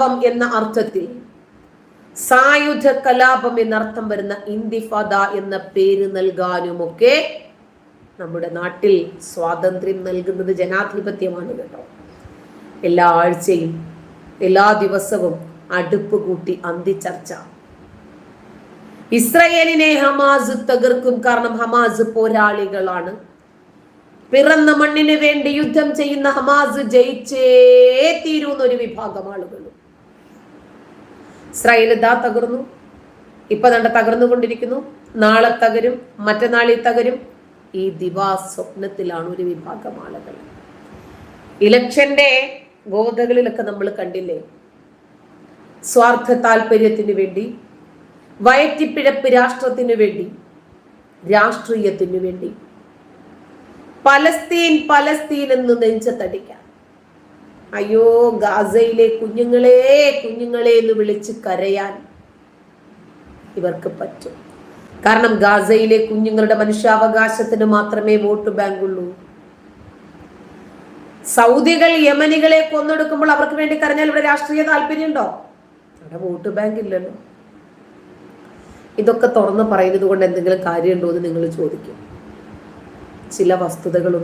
വിപ്ലവം എന്ന അർത്ഥത്തിൽ സായുധ കലാപം എന്നർത്ഥം വരുന്ന ഇന്തിഫാദ എന്ന പേര് നൽകാനുമൊക്കെ നമ്മുടെ നാട്ടിൽ സ്വാതന്ത്ര്യം നൽകുന്നത് ജനാധിപത്യമാണ് കേട്ടോ. എല്ലാ ആഴ്ചയും എല്ലാ ദിവസവും അടുപ്പ് കൂട്ടി അന്തിച്ചർച്ച ഇസ്രയേലിനെ ഹമാസ് തകർക്കും കാരണം ഹമാസ് പോരാളികളാണ്. പിറന്ന മണ്ണിന് വേണ്ടി യുദ്ധം ചെയ്യുന്ന ഹമാസ് ജയിച്ചേ തീരുന്ന ഒരു വിഭാഗം ആളുകളും. ഇസ്രായേൽ ഇതാ തകർന്നു. ഇപ്പൊ കണ്ട തകർന്നുകൊണ്ടിരിക്കുന്നു. നാളെ തകരും മറ്റന്നാളിൽ തകരും. ഈ ദിവാ സ്വപ്നത്തിലാണ് ഒരു വിഭാഗം ആളുകൾ. ഇലക്ഷന്റെ ഗോതകളിലൊക്കെ നമ്മൾ കണ്ടില്ലേ? സ്വാർത്ഥ താല്പര്യത്തിന് വേണ്ടി വയറ്റിപ്പിഴപ്പ് രാഷ്ട്രത്തിനു വേണ്ടി രാഷ്ട്രീയത്തിനു വേണ്ടി. പലസ്തീൻ പലസ്തീൻ എന്ന് നെഞ്ചത്തടിക്കാൻ അയ്യോ ഗാസയിലെ കുഞ്ഞുങ്ങളെ കുഞ്ഞുങ്ങളെ എന്ന് വിളിച്ച് കരയാൻ ഇവർക്ക് പറ്റും. കാരണം ഗാസയിലെ കുഞ്ഞുങ്ങളുടെ മനുഷ്യാവകാശത്തിന് മാത്രമേ വോട്ട് ബാങ്ക് ഉള്ളൂ സൗദികൾ യമനികളെ കൊന്നൊടുക്കുമ്പോൾ അവർക്ക് വേണ്ടി കരഞ്ഞാൽ ഇവിടെ രാഷ്ട്രീയ താല്പര്യമുണ്ടോ? അവിടെ വോട്ട് ബാങ്ക് ഇല്ലല്ലോ. ഇതൊക്കെ തുറന്ന് പറയുന്നത് കൊണ്ട് എന്തെങ്കിലും കാര്യമുണ്ടോ എന്ന് നിങ്ങൾ ചോദിക്കും. ചില വസ്തുതകളും